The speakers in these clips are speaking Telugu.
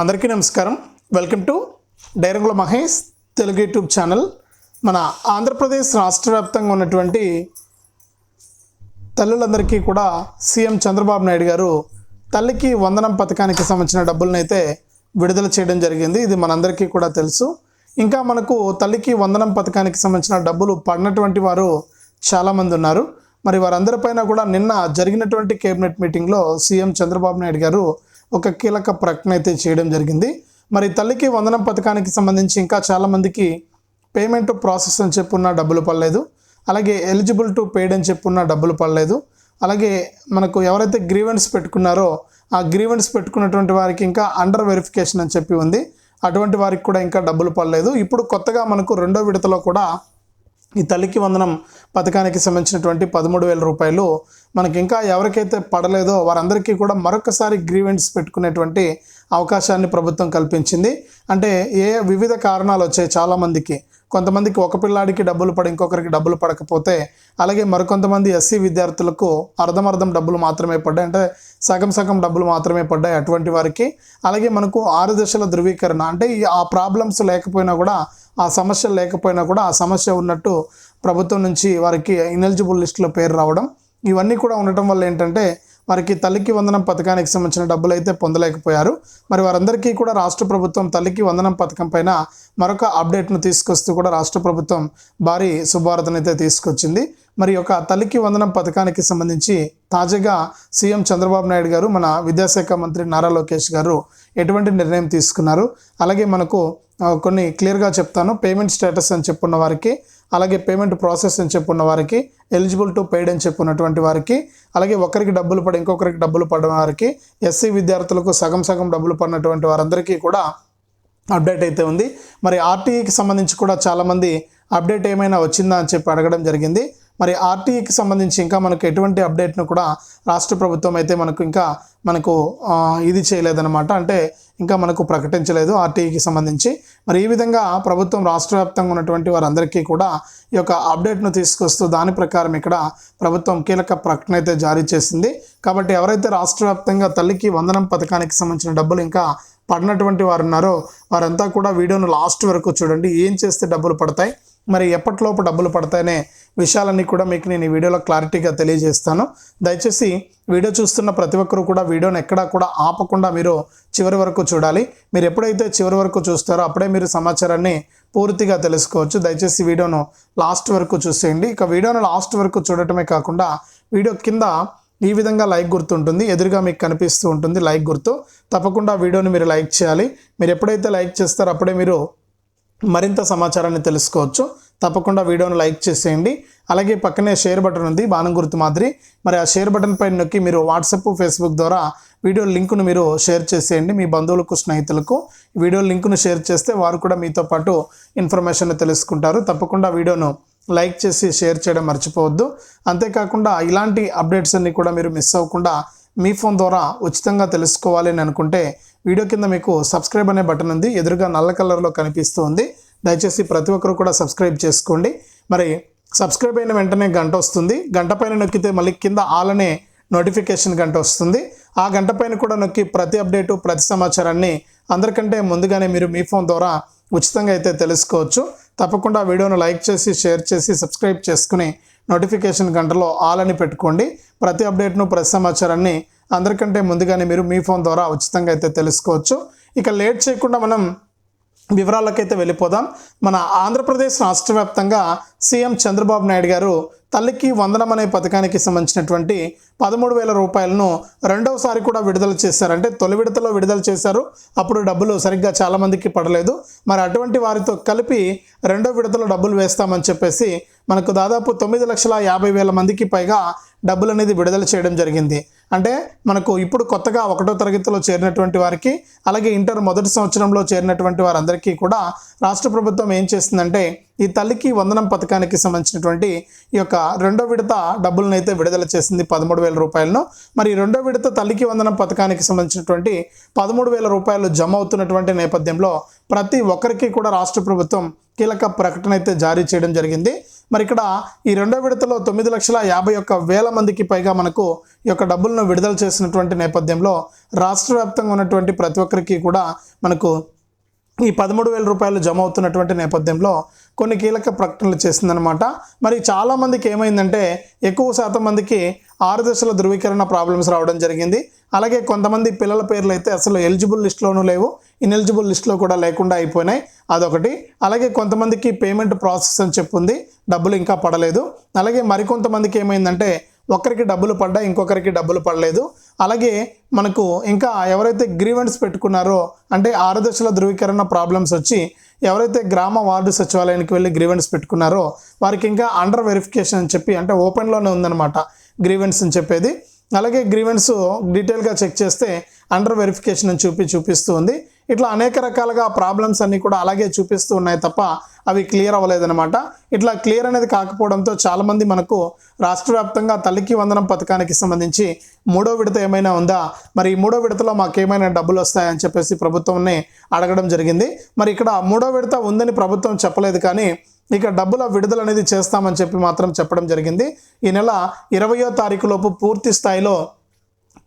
అందరికీ నమస్కారం. Welcome to Dairangula Mahesh Telugu YouTube channel. మన ఆంధ్రప్రదేశ్ రాష్ట్ర వ్యాప్తంగా ఉన్నటువంటి తల్లులందరికీ కూడా సీఎం చంద్రబాబు నాయుడు గారు తల్లికి వందనం పథకానికి సంబంధించిన డబ్బులను అయితే విడుదల చేయడం జరిగింది. ఇది మనందరికీ కూడా తెలుసు. ఇంకా మనకు తల్లికి వందనం పథకానికి సంబంధించిన డబ్బులు పడినటువంటి వారు చాలామంది ఉన్నారు. మరి వారందరిపైన కూడా నిన్న జరిగినటువంటి కేబినెట్ మీటింగ్లో సీఎం చంద్రబాబు నాయుడు గారు ఒక కీలక ప్రకటన అయితే చేయడం జరిగింది. మరి తల్లికి వందనం పథకానికి సంబంధించి ఇంకా చాలామందికి పేమెంట్ ప్రాసెస్ అని చెప్పున్న డబ్బులు పడలేదు. అలాగే ఎలిజిబుల్ టు పేడ్ అని చెప్పున్న డబ్బులు పడలేదు. అలాగే మనకు ఎవరైతే గ్రీవెన్స్ పెట్టుకున్నారో ఆ గ్రీవెన్స్ పెట్టుకున్నటువంటి వారికి ఇంకా అండర్ వెరిఫికేషన్ అని చెప్పి ఉంది. అటువంటి వారికి కూడా ఇంకా డబ్బులు పడలేదు. ఇప్పుడు కొత్తగా మనకు రెండో విడతలో కూడా ఈ తల్లికి వందనం పథకానికి సంబంధించినటువంటి పదమూడు వేల రూపాయలు మనకి ఇంకా ఎవరికైతే పడలేదో వారందరికీ కూడా మరొకసారి గ్రీవెంట్స్ పెట్టుకునేటువంటి అవకాశాన్ని ప్రభుత్వం కల్పించింది. అంటే ఏ వివిధ కారణాలు వచ్చాయి చాలామందికి. కొంతమందికి ఒక పిల్లాడికి డబ్బులు పడి ఇంకొకరికి డబ్బులు పడకపోతే అలాగే మరికొంతమంది ఎస్సీ విద్యార్థులకు అర్ధమర్ధం డబ్బులు మాత్రమే పడ్డాయి. అంటే సగం సగం డబ్బులు మాత్రమే పడ్డాయి అటువంటి వారికి. అలాగే మనకు ఆరు దశల ధృవీకరణ. అంటే ఈ ఆ ప్రాబ్లమ్స్ లేకపోయినా కూడా ఆ సమస్య లేకపోయినా కూడా ఆ సమస్య ఉన్నట్టు ప్రభుత్వం నుంచి వారికి ఇనెలిజిబుల్ లిస్టులో పేరు రావడం. ఇవన్నీ కూడా ఉండటం వల్ల ఏంటంటే వారికి తల్లికి వందనం పథకానికి సంబంధించిన డబ్బులు అయితే పొందలేకపోయారు. మరి వారందరికీ కూడా రాష్ట్ర ప్రభుత్వం తల్లికి వందనం పథకం పైన మరొక అప్డేట్ను తీసుకొస్తూ కూడా రాష్ట్ర ప్రభుత్వం భారీ శుభారతను తీసుకొచ్చింది. మరి యొక్క తల్లికి వందనం పథకానికి సంబంధించి తాజాగా సీఎం చంద్రబాబు నాయుడు గారు మన విద్యాశాఖ మంత్రి నారా లోకేష్ గారు ఎటువంటి నిర్ణయం తీసుకున్నారు? అలాగే మనకు కొన్ని క్లియర్గా చెప్తాను. పేమెంట్ స్టేటస్ అని చెప్పున్న వారికి అలాగే పేమెంట్ ప్రాసెస్ అని చెప్పున్న వారికి ఎలిజిబుల్ టు పెయిడ్ అని చెప్పున్నటువంటి వారికి అలాగే ఒకరికి డబ్బులు పడి ఇంకొకరికి డబ్బులు పడిన వారికి ఎస్సీ విద్యార్థులకు సగం సగం డబ్బులు పడినటువంటి వారందరికీ కూడా అప్డేట్ అయితే ఉంది. మరి ఆర్టీఈకి సంబంధించి కూడా చాలామంది అప్డేట్ ఏమైనా వచ్చిందా అని చెప్పి అడగడం జరిగింది. మరి ఆర్టీఈకి సంబంధించి ఇంకా మనకు ఎటువంటి అప్డేట్ను కూడా రాష్ట్ర ప్రభుత్వం అయితే మనకు ఇంకా మనకు ఇది చేయలేదన్నమాట. అంటే ఇంకా మనకు ప్రకటించలేదు ఆర్టీఈకి సంబంధించి. మరి ఈ విధంగా ప్రభుత్వం రాష్ట్ర వ్యాప్తంగా ఉన్నటువంటి వారందరికీ కూడా ఈ యొక్క అప్డేట్ను తీసుకొస్తూ దాని ప్రకారం ఇక్కడ ప్రభుత్వం కీలక ప్రకటన అయితే జారీ చేసింది. కాబట్టి ఎవరైతే రాష్ట్ర వ్యాప్తంగా తల్లికి వందనం పథకానికి సంబంధించిన డబ్బులు ఇంకా పడినటువంటి వారు ఉన్నారో వారంతా కూడా వీడియోను లాస్ట్ వరకు చూడండి. ఏం చేస్తే డబ్బులు పడతాయి? మరి ఎప్పటిలోపు డబ్బులు పడతాయనే విషయాలన్నీ కూడా మీకు నేను ఈ వీడియోలో క్లారిటీగా తెలియజేస్తాను. దయచేసి వీడియో చూస్తున్న ప్రతి ఒక్కరూ కూడా వీడియోని ఎక్కడా కూడా ఆపకుండా మీరు చివరి వరకు చూడాలి. మీరు ఎప్పుడైతే చివరి వరకు చూస్తారో అప్పుడే మీరు సమాచారాన్ని పూర్తిగా తెలుసుకోవచ్చు. దయచేసి వీడియోను లాస్ట్ వరకు చూసేయండి. ఇక వీడియోను లాస్ట్ వరకు చూడటమే కాకుండా వీడియో కింద ఈ విధంగా లైక్ గుర్తు ఉంటుంది. ఎదురుగా మీకు కనిపిస్తూ ఉంటుంది లైక్ గుర్తు. తప్పకుండా వీడియోని మీరు లైక్ చేయాలి. మీరు ఎప్పుడైతే లైక్ చేస్తారో అప్పుడే మీరు మరింత సమాచారాన్ని తెలుసుకోవచ్చు. తప్పకుండా వీడియోను లైక్ చేసేయండి. అలాగే పక్కనే షేర్ బటన్ ఉంది బాణం గుర్తు మాదిరి. మరి ఆ షేర్ బటన్ పైన నొక్కి మీరు వాట్సాప్ ఫేస్బుక్ ద్వారా వీడియో లింకును మీరు షేర్ చేసేయండి మీ బంధువులకు స్నేహితులకు. వీడియో లింకును షేర్ చేస్తే వారు కూడా మీతో పాటు ఇన్ఫర్మేషన్ తెలుసుకుంటారు. తప్పకుండా వీడియోను లైక్ చేసి షేర్ చేయడం మర్చిపోవద్దు. అంతేకాకుండా ఇలాంటి అప్డేట్స్ అన్ని కూడా మీరు మిస్ అవ్వకుండా మీ ఫోన్ ద్వారా ఉచితంగా తెలుసుకోవాలి అని అనుకుంటే వీడియో కింద మీకు సబ్స్క్రైబ్ అనే బటన్ ఉంది. ఎదురుగా నల్ల కలర్లో కనిపిస్తూ ఉంది. దయచేసి ప్రతి ఒక్కరు కూడా సబ్స్క్రైబ్ చేసుకోండి. మరి సబ్స్క్రైబ్ అయిన వెంటనే గంట వస్తుంది. గంట పైన నొక్కితే మళ్ళీ కింద ఆలనే నోటిఫికేషన్ గంట వస్తుంది. ఆ గంట పైన కూడా నొక్కి ప్రతి అప్డేటు ప్రతి సమాచారాన్ని అందరికంటే ముందుగానే మీరు మీ ఫోన్ ద్వారా ఉచితంగా అయితే తెలుసుకోవచ్చు. తప్పకుండా వీడియోను లైక్ చేసి షేర్ చేసి సబ్స్క్రైబ్ చేసుకుని నోటిఫికేషన్ గంటలో ఆల్ అని పెట్టుకోండి. ప్రతి అప్డేట్ను ప్రతి సమాచారాన్ని అందరికంటే ముందుగానే మీరు మీ ఫోన్ ద్వారా ఉచితంగా అయితే తెలుసుకోవచ్చు. ఇక లేట్ చేయకుండా మనం వివరాలకైతే వెళ్ళిపోదాం. మన ఆంధ్రప్రదేశ్ రాష్ట్ర వ్యాప్తంగా సీఎం చంద్రబాబు నాయుడు గారు తల్లికి వందనం అనే పథకానికి సంబంధించినటువంటి పదమూడు వేల రూపాయలను రెండవసారి కూడా విడుదల చేశారు. అంటే తొలి విడతలో విడుదల చేశారు. అప్పుడు డబ్బులు సరిగ్గా చాలామందికి పడలేదు. మరి అటువంటి వారితో కలిపి రెండో విడతలో డబ్బులు వేస్తామని చెప్పేసి మనకు దాదాపు తొమ్మిది లక్షల యాభై వేల మందికి పైగా డబ్బులు అనేది విడుదల చేయడం జరిగింది. అంటే మనకు ఇప్పుడు కొత్తగా ఒకటో తరగతిలో చేరినటువంటి వారికి అలాగే ఇంటర్ మొదటి సంవత్సరంలో చేరినటువంటి వారందరికీ కూడా రాష్ట్ర ప్రభుత్వం ఏం చేస్తుందంటే ఈ తల్లికి వందనం పథకానికి సంబంధించినటువంటి ఈ యొక్క రెండో విడత డబ్బులను అయితే విడుదల చేసింది పదమూడు వేల రూపాయలను. మరి రెండో విడత తల్లికి వందనం పథకానికి సంబంధించినటువంటి పదమూడు వేల రూపాయలు జమ అవుతున్నటువంటి నేపథ్యంలో ప్రతి ఒక్కరికి కూడా రాష్ట్ర ప్రభుత్వం కీలక ప్రకటన అయితే జారీ చేయడం జరిగింది. మరి ఇక్కడ ఈ రెండో విడతలో తొమ్మిది లక్షల యాభై ఒక్క వేల మందికి పైగా మనకు ఈ యొక్క డబ్బులను విడుదల చేసినటువంటి నేపథ్యంలో రాష్ట్ర వ్యాప్తంగా ఉన్నటువంటి ప్రతి ఒక్కరికి కూడా మనకు ఈ పదమూడు వేల రూపాయలు జమ అవుతున్నటువంటి నేపథ్యంలో కొన్ని కీలక ప్రకటనలు చేసిందనమాట మరి చాలామందికి ఏమైందంటే ఎక్కువ శాతం మందికి ఆరు దశల ధృవీకరణ ప్రాబ్లమ్స్ రావడం జరిగింది. అలాగే కొంతమంది పిల్లల పేర్లు అయితే అసలు ఎలిజిబుల్ లిస్ట్లోనూ లేవు ఇన్ఎలిజిబుల్ లిస్ట్లో కూడా లేకుండా అయిపోయినాయి. అదొకటి. అలాగే కొంతమందికి పేమెంట్ ప్రాసెస్ అని చెప్పుంది డబ్బులు ఇంకా పడలేదు. అలాగే మరికొంతమందికి ఏమైందంటే ఒకరికి డబ్బులు పడ్డాయి ఇంకొకరికి డబ్బులు పడలేదు. అలాగే మనకు ఇంకా ఎవరైతే గ్రీవెంట్స్ పెట్టుకున్నారో అంటే ఆరు దశల ధృవీకరణ ప్రాబ్లమ్స్ వచ్చి ఎవరైతే గ్రామ వార్డు సచివాలయానికి వెళ్ళి గ్రీవెంట్స్ పెట్టుకున్నారో వారికి ఇంకా అండర్ వెరిఫికేషన్ అని చెప్పి అంటే ఓపెన్లోనే ఉందన్నమాట గ్రీవెంట్స్ అని చెప్పేది. అలాగే గ్రీవెన్స్ డీటెయిల్గా చెక్ చేస్తే అండర్ వెరిఫికేషన్ అని చూపి చూపిస్తూ ఉంది. ఇట్లా అనేక రకాలుగా ప్రాబ్లమ్స్ అన్నీ కూడా అలాగే చూపిస్తూ ఉన్నాయి తప్ప అవి క్లియర్ అవ్వలేదన్నమాట. ఇట్లా క్లియర్ అనేది కాకపోవడంతో చాలామంది మనకు రాష్ట్ర వ్యాప్తంగా తల్లికి వందనం పథకానికి సంబంధించి మూడో విడత ఏమైనా ఉందా? మరి ఈ మూడో విడతలో మాకు ఏమైనా డబ్బులు వస్తాయని చెప్పేసి ప్రభుత్వంని అడగడం జరిగింది. మరి ఇక్కడ మూడో విడత ఉందని ప్రభుత్వం చెప్పలేదు కానీ ఇక డబ్బుల విడుదల అనేది చేస్తామని చెప్పి మాత్రం చెప్పడం జరిగింది. ఈ నెల ఇరవయో తారీఖు లోపు పూర్తి స్థాయిలో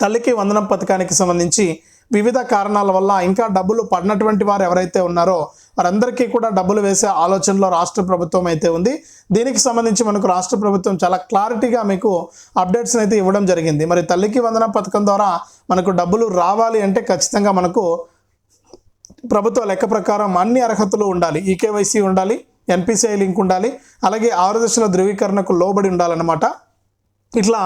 తల్లికి వందనం పథకానికి సంబంధించి వివిధ కారణాల వల్ల ఇంకా డబ్బులు పడినటువంటి వారు ఎవరైతే ఉన్నారో వారందరికీ కూడా డబ్బులు వేసే ఆలోచనలో రాష్ట్ర ప్రభుత్వం అయితే ఉంది. దీనికి సంబంధించి మనకు రాష్ట్ర ప్రభుత్వం చాలా క్లారిటీగా మీకు అప్డేట్స్ అయితే ఇవ్వడం జరిగింది. మరి తల్లికి వందన పథకం ద్వారా మనకు డబ్బులు రావాలి అంటే ఖచ్చితంగా మనకు ప్రభుత్వ లెక్క ప్రకారం అన్ని అర్హతలు ఉండాలి. ఈకేవైసీ ఉండాలి. ఎన్పిసిఐ లింక్ ఉండాలి. అలాగే ఆరు దశల ధృవీకరణకు లోబడి ఉండాలన్నమాట. ఇట్లా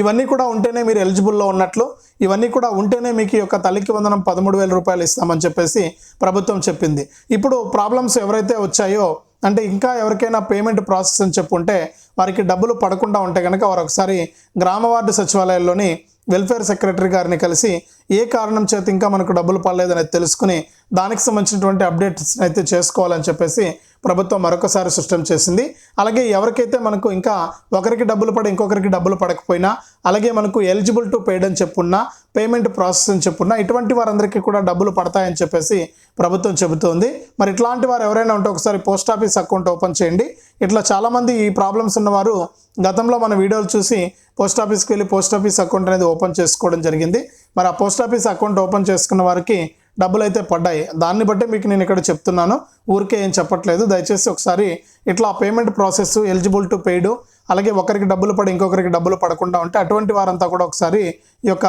ఇవన్నీ కూడా ఉంటేనే మీరు ఎలిజిబుల్లో ఉన్నట్లు ఇవన్నీ కూడా ఉంటేనే మీకు ఈ యొక్క తల్లికి వందనం పదమూడు వేల రూపాయలు ఇస్తామని చెప్పేసి ప్రభుత్వం చెప్పింది. ఇప్పుడు ప్రాబ్లమ్స్ ఎవరైతే వచ్చాయో అంటే ఇంకా ఎవరికైనా పేమెంట్ ప్రాసెస్ అని చెప్పుంటే వారికి డబ్బులు పడకుండా ఉంటే కనుక వారు ఒకసారి గ్రామ వార్డు సచివాలయంలోని వెల్ఫేర్ సెక్రటరీ గారిని కలిసి ఏ కారణం చేత ఇంకా మనకు డబ్బులు పడలేదనేది తెలుసుకుని దానికి సంబంధించినటువంటి అప్డేట్స్ అయితే చేసుకోవాలని చెప్పేసి ప్రభుత్వం మరొకసారి స్పష్టం చేసింది. అలాగే ఎవరికైతే మనకు ఇంకా ఒకరికి డబ్బులు పడి ఇంకొకరికి డబ్బులు పడకపోయినా అలాగే మనకు ఎలిజిబుల్ టు పేడ్ అని చెప్పున్నా పేమెంట్ ప్రాసెస్ అని చెప్పున్నా ఇటువంటి వారందరికీ కూడా డబ్బులు పడతాయని చెప్పేసి ప్రభుత్వం చెబుతోంది. మరి ఇట్లాంటి వారు ఎవరైనా ఉంటే ఒకసారి పోస్ట్ ఆఫీస్ అకౌంట్ ఓపెన్ చేయండి. ఇట్లా చాలామంది ఈ ప్రాబ్లమ్స్ ఉన్నవారు గతంలో మన వీడియోలు చూసి పోస్ట్ ఆఫీస్కి వెళ్ళి పోస్ట్ ఆఫీస్ అకౌంట్ అనేది ఓపెన్ చేసుకోవడం జరిగింది. మరి ఆ పోస్ట్ ఆఫీస్ అకౌంట్ ఓపెన్ చేసుకున్న వారికి డబ్బులు అయితే పడ్డాయి. దాన్ని బట్టి మీకు నేను ఇక్కడ చెప్తున్నాను. ఊరికే ఏం చెప్పట్లేదు. దయచేసి ఒకసారి ఇట్లా payment process eligible to paid అలాగే ఒకరికి డబ్బులు పడి ఇంకొకరికి డబ్బులు పడకుండా ఉంటే అటువంటి వారంతా కూడా ఒకసారి ఈ యొక్క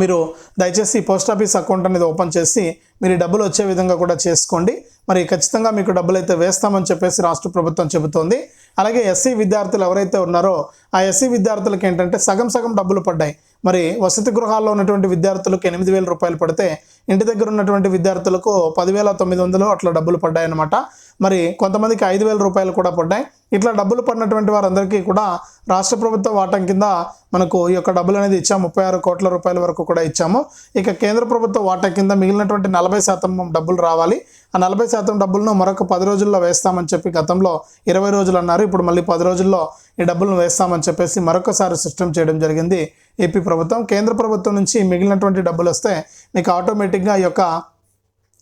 మీరు దయచేసి పోస్ట్ ఆఫీస్ అకౌంట్ అనేది ఓపెన్ చేసి మీరు డబ్బులు వచ్చే విధంగా కూడా చేసుకోండి. మరి ఖచ్చితంగా మీకు డబ్బులు అయితే వేస్తామని చెప్పేసి రాష్ట్ర ప్రభుత్వం చెబుతోంది. అలాగే ఎస్సీ విద్యార్థులు ఎవరైతే ఉన్నారో ఆ ఎస్సీ విద్యార్థులకు ఏంటంటే సగం సగం డబ్బులు పడ్డాయి. మరి వసతి గృహాల్లో ఉన్నటువంటి విద్యార్థులకు ఎనిమిది వేల రూపాయలు పడితే ఇంటి దగ్గర ఉన్నటువంటి విద్యార్థులకు పదివేల తొమ్మిది వందలు అట్లా డబ్బులు పడ్డాయన్నమాట. మరి కొంతమందికి ఐదు వేల రూపాయలు కూడా పడ్డాయి. ఇట్లా డబ్బులు పడినటువంటి వారందరికీ కూడా రాష్ట్ర ప్రభుత్వ వాటం కింద మనకు ఈ యొక్క డబ్బులు అనేది ఇచ్చాము. ముప్పై ఆరు కోట్ల రూపాయల వరకు కూడా ఇచ్చాము. ఇక కేంద్ర ప్రభుత్వ వాటా కింద మిగిలినటువంటి నలభై శాతం డబ్బులు రావాలి. ఆ నలభై శాతం డబ్బులను మరొక పది రోజుల్లో వేస్తామని చెప్పి గతంలో ఇరవై రోజులు అన్నారు. ఇప్పుడు మళ్ళీ పది రోజుల్లో ఈ డబ్బులను వేస్తామని చెప్పేసి మరొకసారి సిస్టమ్ చేయడం జరిగింది. ఏపీ ప్రభుత్వం కేంద్ర ప్రభుత్వం నుంచి మిగిలినటువంటి డబ్బులు వస్తే మీకు ఆటోమేటిక్గా ఈ యొక్క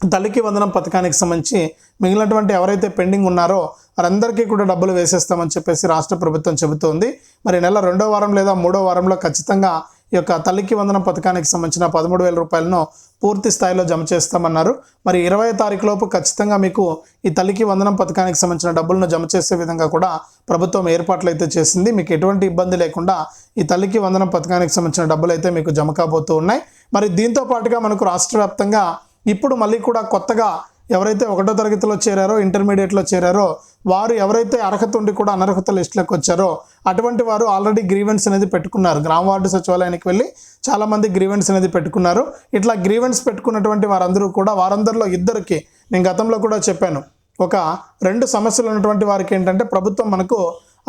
తల్లికి వందనం పథకానికి సంబంధించి మిగిలినటువంటి ఎవరైతే పెండింగ్ ఉన్నారో వారందరికీ కూడా డబ్బులు వేసేస్తామని చెప్పేసి రాష్ట్ర ప్రభుత్వం చెబుతోంది. మరి నెల రెండో వారం లేదా మూడో వారంలో ఖచ్చితంగా ఈ యొక్క తల్లికి వందనం పథకానికి సంబంధించిన పదమూడు వేల రూపాయలను పూర్తి స్థాయిలో జమ చేస్తామన్నారు. మరి ఇరవై తారీఖు లోపు ఖచ్చితంగా మీకు ఈ తల్లికి వందనం పథకానికి సంబంధించిన డబ్బులను జమ చేసే విధంగా కూడా ప్రభుత్వం ఏర్పాట్లు అయితే చేసింది. మీకు ఎటువంటి ఇబ్బంది లేకుండా ఈ తల్లికి వందనం పథకానికి సంబంధించిన డబ్బులు అయితే మీకు జమ కాబోతూ ఉన్నాయి. మరి దీంతో పాటుగా మనకు రాష్ట్ర వ్యాప్తంగా ఇప్పుడు మళ్ళీ కూడా కొత్తగా ఎవరైతే ఒకటో తరగతిలో చేరారో ఇంటర్మీడియట్లో చేరారో వారు ఎవరైతే అర్హత ఉండి కూడా అనర్హత లిస్టులోకి వచ్చారో అటువంటి వారు ఆల్రెడీ గ్రీవెన్స్ అనేది పెట్టుకున్నారు. గ్రామ వార్డు సచివాలయానికి వెళ్ళి చాలామంది గ్రీవెన్స్ అనేది పెట్టుకున్నారు. ఇట్లా గ్రీవెన్స్ పెట్టుకున్నటువంటి వారందరూ కూడా వారందరిలో ఇద్దరికి నేను గతంలో కూడా చెప్పాను. ఒక రెండు సమస్యలు ఉన్నటువంటి వారికి ఏంటంటే ప్రభుత్వం మనకు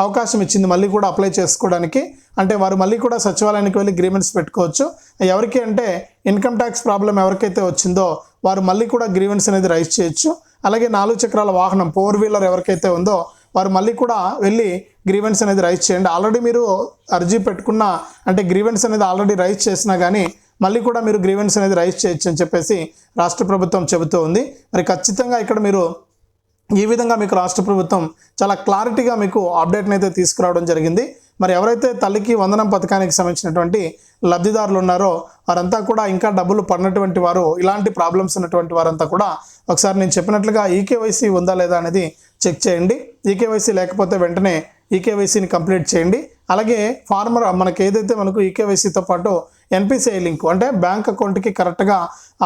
అవకాశం ఇచ్చింది. మళ్ళీ కూడా అప్లై చేసుకోవడానికి అంటే వారు మళ్ళీ కూడా సచివాలయానికి వెళ్ళి గ్రీవెన్స్ పెట్టుకోవచ్చు. ఎవరికి అంటే ఇన్కమ్ ట్యాక్స్ ప్రాబ్లం ఎవరికైతే వచ్చిందో వారు మళ్ళీ కూడా గ్రీవెన్స్ అనేది రైజ్ చేయొచ్చు. అలాగే నాలుగు చక్రాల వాహనం ఫోర్ వీలర్ ఎవరికైతే ఉందో వారు మళ్ళీ కూడా వెళ్ళి గ్రీవెన్స్ అనేది రైజ్ చేయండి. ఆల్రెడీ మీరు అర్జీ పెట్టుకున్న అంటే గ్రీవెన్స్ అనేది ఆల్రెడీ రైజ్ చేసినా కానీ మళ్ళీ కూడా మీరు గ్రీవెన్స్ అనేది రైజ్ చేయొచ్చు అని చెప్పేసి రాష్ట్ర ప్రభుత్వం చెబుతూ ఉంది. మరి ఖచ్చితంగా ఇక్కడ మీరు ఈ విధంగా మీకు రాష్ట్ర ప్రభుత్వం చాలా క్లారిటీగా మీకు అప్డేట్ని అయితే తీసుకురావడం జరిగింది. మరి ఎవరైతే తల్లికి వందనం పథకానికి సంబంధించినటువంటి లబ్ధిదారులు ఉన్నారో వారంతా కూడా ఇంకా డబ్బులు పడినటువంటి వారు ఇలాంటి ప్రాబ్లమ్స్ ఉన్నటువంటి వారంతా కూడా ఒకసారి నేను చెప్పినట్లుగా ఈకేవైసీ ఉందా లేదా అనేది చెక్ చేయండి. ఈకేవైసీ లేకపోతే వెంటనే ఈకేవైసీని కంప్లీట్ చేయండి. అలాగే ఫార్మర్ మనకి ఏదైతే మనకు ఈకేవైసీతో పాటు ఎన్పిసిఐ లింక్ అంటే బ్యాంక్ అకౌంట్కి కరెక్ట్గా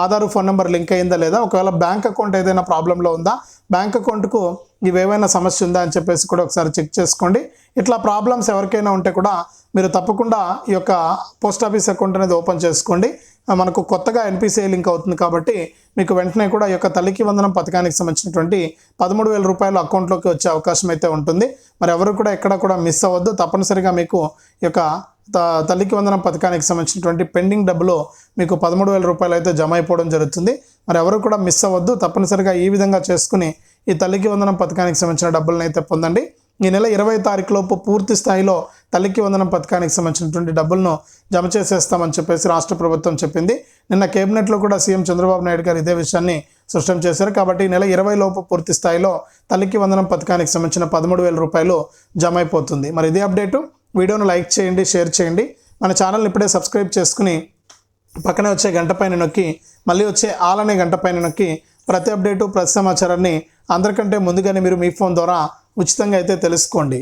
ఆధార్ ఫోన్ నెంబర్ లింక్ అయిందా లేదా? ఒకవేళ బ్యాంక్ అకౌంట్ ఏదైనా ప్రాబ్లంలో ఉందా? బ్యాంక్ అకౌంట్కు ఇవేమైనా సమస్య ఉందా అని చెప్పేసి కూడా ఒకసారి చెక్ చేసుకోండి. ఇట్లా ప్రాబ్లమ్స్ ఎవరికైనా ఉంటే కూడా మీరు తప్పకుండా ఈ యొక్క పోస్ట్ ఆఫీస్ అకౌంట్ అనేది ఓపెన్ చేసుకోండి. మనకు కొత్తగా ఎన్పిసిఐ లింక్ అవుతుంది కాబట్టి మీకు వెంటనే కూడా ఈ యొక్క తల్లికి వందనం పథకానికి సంబంధించినటువంటి పదమూడు వేల రూపాయలు అకౌంట్లోకి వచ్చే అవకాశం అయితే ఉంటుంది. మరి ఎవరు కూడా ఎక్కడ కూడా మిస్ అవ్వద్దు. తప్పనిసరిగా మీకు ఈ యొక్క తల్లికి వందనం పథకానికి సంబంధించినటువంటి పెండింగ్ డబ్బులో మీకు పదమూడు వేల రూపాయలు అయితే జమ అయిపోవడం జరుగుతుంది. మరి ఎవరు కూడా మిస్ అవ్వద్దు. తప్పనిసరిగా ఈ విధంగా చేసుకుని ఈ తల్లికి వందనం పథకానికి సంబంధించిన డబ్బులను అయితే పొందండి. ఈ నెల ఇరవై తారీఖులోపు పూర్తి స్థాయిలో తల్లికి వందనం పథకానికి సంబంధించినటువంటి డబ్బులను జమ చేసేస్తామని చెప్పేసి రాష్ట్ర ప్రభుత్వం చెప్పింది. నిన్న కేబినెట్లో కూడా సీఎం చంద్రబాబు నాయుడు గారు ఇదే విషయాన్ని స్పష్టం చేశారు. కాబట్టి ఈ నెల ఇరవై లోపు పూర్తి స్థాయిలో తల్లికి వందనం పథకానికి సంబంధించిన పదమూడు వేల రూపాయలు జమ అయిపోతుంది. మరి ఇదే అప్డేటు. వీడియోను లైక్ చేయండి షేర్ చేయండి. మన ఛానల్ని ఇప్పుడే సబ్స్క్రైబ్ చేసుకుని పక్కనే వచ్చే గంట పైన నొక్కి మళ్ళీ వచ్చే ఆల్ అనే గంట పైన నొక్కి ప్రతి అప్డేటు ప్రతి సమాచారాన్ని అందరికంటే ముందుగానే మీరు మీ ఫోన్ ద్వారా ఉచితంగా అయితే తెలుసుకోండి.